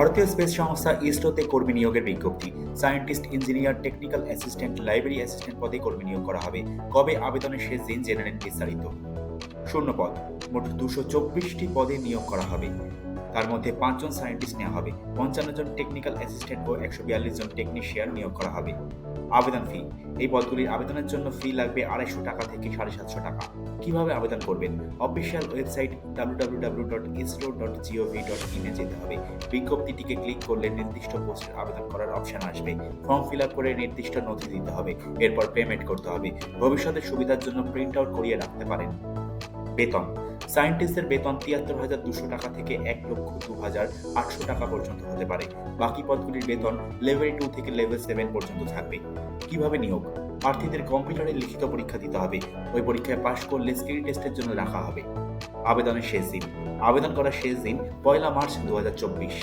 ভারতীয় স্পেস সংস্থা ইসরোতে কর্মী নিয়োগের বিজ্ঞপ্তি। Scientist, engineer, technical assistant, library assistant পদে কর্মী নিয়োগ করা হবে। কবে আবেদনের শেষ দিন জেনে নেন বিস্তারিত। শূন্য পদ মোট দুশো চব্বিশটি পদে নিয়োগ করা হবে। তার মধ্যে পাঁচজন সায়েন্টিস্ট নেওয়া হবে, পঞ্চান্ন জন টেকনিক্যাল অ্যাসিস্ট্যান্ট ও একশো বিয়াল্লিশ জন টেকনিশিয়ান নিয়োগ করা হবে। আবেদন ফি এই পদগুলির আবেদনের জন্য ফি লাগবে আড়াইশো টাকা থেকে সাড়ে সাতশো টাকা। কীভাবে আবেদন করবেন? অফিসিয়াল ওয়েবসাইট www.isro.gov.in এ যেতে হবে। বিজ্ঞপ্তিটিকে ক্লিক করলে নির্দিষ্ট পোস্টের আবেদন করার অপশন আসবে। ফর্ম ফিল করে নির্দিষ্ট নথি দিতে হবে। এরপর পেমেন্ট করতে হবে। ভবিষ্যতের সুবিধার জন্য প্রিন্ট আউট করিয়ে রাখতে পারেন। বেতন সায়েন্টিস্টদের বেতন তিয়াত্তর হাজার দুশো টাকা থেকে এক লক্ষ দু হাজার আটশো টাকা পর্যন্ত হতে পারে। বাকি পদগুলির বেতন লেভেল টু থেকে লেভেল সেভেন পর্যন্ত থাকবে। কীভাবে নিয়োগ? প্রার্থীদের কম্পিউটারে লিখিত পরীক্ষা দিতে হবে। ওই পরীক্ষায় পাশ করলে স্কিল টেস্টের জন্য রাখা হবে। আবেদনের শেষ দিন। আবেদন করার শেষ দিন পয়লা মার্চ দু হাজার চব্বিশ।